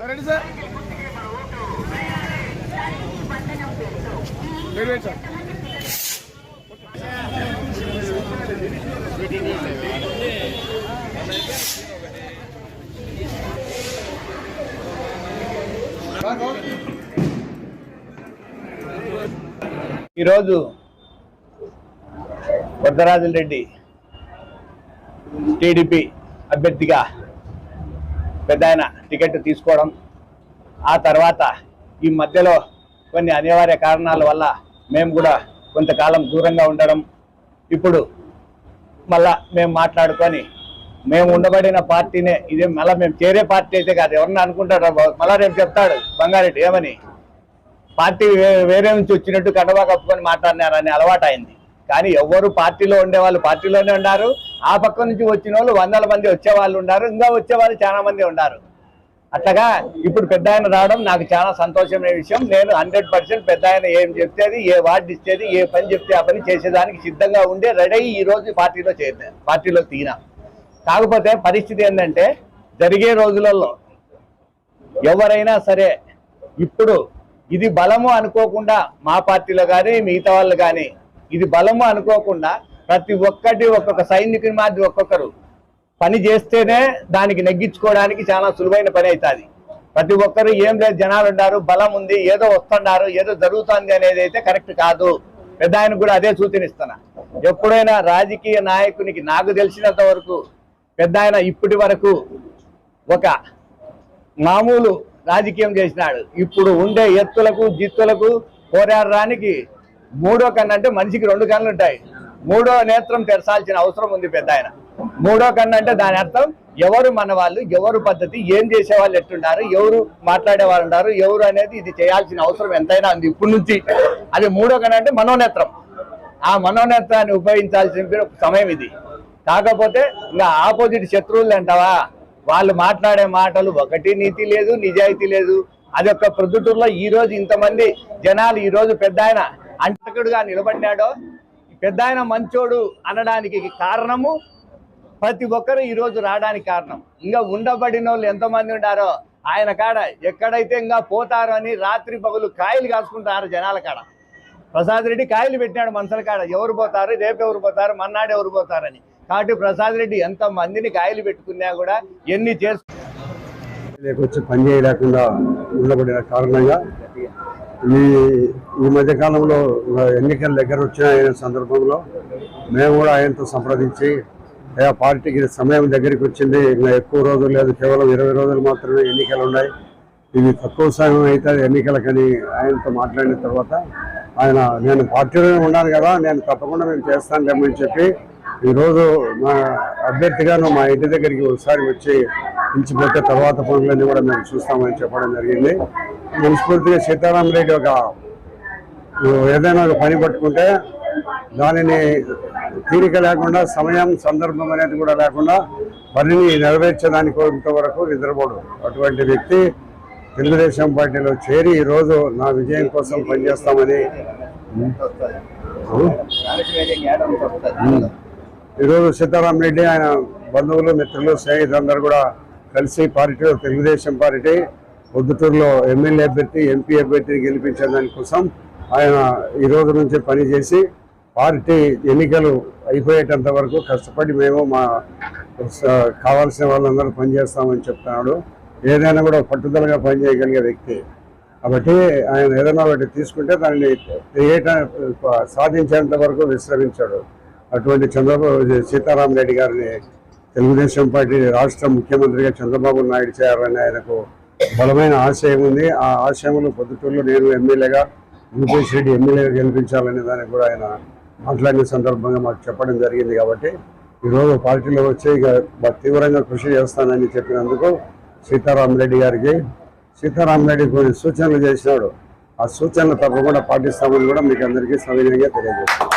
Ready sir wait sir ఈరోజు వరదరాజుల Reddy TDP అభ్యర్థిగా పెద్ద ఆయన టికెట్ తీసుకోవడం ఆ తర్వాత ఈ మధ్యలో కొన్ని అనివార్య కారణాల వల్ల మేము కూడా కొంతకాలం దూరంగా ఉండడం ఇప్పుడు మళ్ళా మేము మాట్లాడుకొని మేము ఉండబడిన పార్టీనే ఇదే మళ్ళీ మేము చేరే పార్టీ అయితే కాదు ఎవరన్నా అనుకుంటాడు మళ్ళా రేపు చెప్తాడు బంగారెడ్డి ఏమని? పార్టీ వే- వేరే నుంచి వచ్చినట్టు కండవా కప్పుకొని మాట్లాడినారని అలవాటు అయింది కానీ ఎవరు పార్టీలో ఉండేవాళ్ళు పార్టీలోనే ఉన్నారు. ఆ పక్క నుంచి వచ్చిన వాళ్ళు వందల మంది వచ్చే వాళ్ళు ఉన్నారు. ఇంకా వచ్చేవాళ్ళు చాలా మంది ఉన్నారు. అట్లాగా ఇప్పుడు పెద్ద ఆయన రావడం నాకు చాలా సంతోషమైన విషయం. నేను హండ్రెడ్ పర్సెంట్ పెద్ద ఆయన ఏం చెప్తేది ఏ వార్డు ఇచ్చేది ఏ పని చెప్తే ఆ పని చేసేదానికి సిద్ధంగా ఉండే రెడీ ఈ రోజు పార్టీలో చేద్దాం పార్టీలో తీనా. కాకపోతే పరిస్థితి ఏంటంటే జరిగే రోజులలో ఎవరైనా సరే ఇప్పుడు ఇది బలము అనుకోకుండా మా పార్టీలో కానీ మిగతా వాళ్ళు కానీ ఇది బలము అనుకోకుండా ప్రతి ఒక్కటి ఒక్కొక్క సైనికుని మాది ఒక్కొక్కరు. పని చేస్తేనే దానికి నెగ్గించుకోవడానికి చాలా సులువైన పని అవుతుంది ప్రతి ఒక్కరు ఏం లేదు జనాలు ఉన్నారు బలం ఉంది ఏదో వస్తున్నారు ఏదో జరుగుతుంది అనేది అయితే కరెక్ట్ కాదు. పెద్ద ఆయన కూడా అదే సూచనిస్తున్నా. ఎప్పుడైనా రాజకీయ నాయకునికి నాకు తెలిసినంత వరకు పెద్ద ఆయన ఇప్పటి వరకు ఒక మామూలు రాజకీయం చేసినాడు. ఇప్పుడు ఉండే ఎత్తులకు జిత్తులకు పోరాడడానికి మూడో కన్ను అంటే మనిషికి రెండు కన్నులు ఉంటాయి. మూడో నేత్రం తెరచాల్సిన అవసరం ఉంది పెద్ద ఆయన. మూడో కన్ను అంటే దాని అర్థం ఎవరు మన వాళ్ళు ఎవరు పద్ధతి ఏం చేసే వాళ్ళు ఎవరు మాట్లాడే వాళ్ళు ఉన్నారు ఎవరు అనేది ఇది చేయాల్సిన అవసరం ఎంతైనా ఉంది ఇప్పటి నుంచి. అది మూడో కన్ను అంటే మనోనేత్రం. ఆ మనోనేత్రాన్ని ఉపయోగించాల్సిన సమయం ఇది. కాకపోతే ఇంకా ఆపోజిట్ శత్రువులు అంటావా? వాళ్ళు మాట్లాడే మాటలు ఒకటి నీతి లేదు నిజాయితీ లేదు. అది ఒక ప్రొద్దుటూరులో ఈ రోజు ఇంతమంది జనాలు ఈ రోజు పెద్ద ఆయన అంటకుడుగా నిలబడ్డాడో పెద్ద ఆయన మంచోడు అనడానికి కారణము ప్రతి ఒక్కరు ఈ రోజు రావడానికి కారణం. ఇంకా ఉండబడిన వాళ్ళు ఎంతమంది ఉన్నారో ఆయన కాడ ఎక్కడైతే ఇంకా పోతారో అని రాత్రి పగులు కాయలు కాసుకుంటారు జనాల కాడ. ప్రసాద్ రెడ్డి కాయలు పెట్టినాడు మనుషుల కాడ. ఎవరు పోతారు రేపు ఎవరు పోతారు మన్నాడు ఎవరు పోతారని. కాబట్టి ప్రసాద్ రెడ్డి ఎంత మందిని కాయలు పెట్టుకున్నా కూడా ఎన్ని చేసు లేకొచ్చి పని చేయలేకుండా ఉండబడిన కారణంగా ఈ ఈ మధ్యకాలంలో ఎన్నికల దగ్గర వచ్చిన ఆయన సందర్భంలో మేము కూడా ఆయనతో సంప్రదించి అయ్యా పార్టీకి సమయం దగ్గరికి వచ్చింది ఇంకా ఎక్కువ రోజులు లేదు కేవలం ఇరవై రోజులు మాత్రమే ఎన్నికలు ఉన్నాయి. ఇది తక్కువ సమయం అయితే ఎన్నికలకని ఆయనతో మాట్లాడిన తర్వాత ఆయన నేను పార్టీలోనే ఉన్నాను కదా నేను తప్పకుండా మేము చేస్తాను లేమని చెప్పి ఈరోజు మా అభ్యర్థిగాను మా ఇంటి దగ్గరికి ఒకసారి వచ్చి పిలిచిపోతే తర్వాత పనులన్నీ కూడా మేము చూస్తామని చెప్పడం జరిగింది. మనస్ఫూర్తిగా సీతారాం రెడ్డి ఒక ఏదైనా ఒక పని పట్టుకుంటే దానిని తీరిక లేకుండా సమయం సందర్భం అనేది కూడా లేకుండా పనిని నెరవేర్చడానికి ఇంతవరకు నిద్రపోడు. అటువంటి వ్యక్తి తెలుగుదేశం పార్టీలో చేరి ఈరోజు నా విజయం కోసం పనిచేస్తామని ఈరోజు సీతారాం రెడ్డి ఆయన బంధువులు మిత్రులు స్నేహితులందరూ కూడా కలిసి పార్టీలో తెలుగుదేశం పార్టీ పొద్దుటూరులో ఎమ్మెల్యే అభ్యర్థి ఎంపీ అభ్యర్థిని గెలిపించే దానికోసం ఆయన ఈ రోజు నుంచి పనిచేసి పార్టీ ఎన్నికలు అయిపోయేటంత వరకు కష్టపడి మేము మా కావాల్సిన వాళ్ళందరూ పనిచేస్తామని చెప్తున్నాడు. ఏదైనా కూడా పట్టుదలగా పనిచేయగలిగే వ్యక్తి. కాబట్టి ఆయన ఏదైనా ఒకటి తీసుకుంటే దాన్ని ఏట సాధించేంత వరకు విశ్రమించాడు. అటువంటి చంద్రబాబు సీతారాం రెడ్డి గారిని తెలుగుదేశం పార్టీ రాష్ట్ర ముఖ్యమంత్రిగా చంద్రబాబు నాయుడు చేయాలని ఆయనకు బలమైన ఆశయం ఉంది. ఆ ఆశయంలో పొద్దుటూరులో నేను ఎమ్మెల్యేగా రూపేష్ రెడ్డి ఎమ్మెల్యేగా గెలిపించాలనే దానికి కూడా ఆయన మాట్లాడిన సందర్భంగా మాకు చెప్పడం జరిగింది కాబట్టి ఈరోజు పార్టీలో వచ్చి ఇక తీవ్రంగా కృషి చేస్తానని చెప్పినందుకు సీతారాం రెడ్డి గారికి సీతారాం రెడ్డి కొన్ని సూచనలు చేసినాడు. ఆ సూచనలు తప్పకుండా పాటిస్తామని కూడా మీకు అందరికీ సవినయంగా తెలియజేస్తాను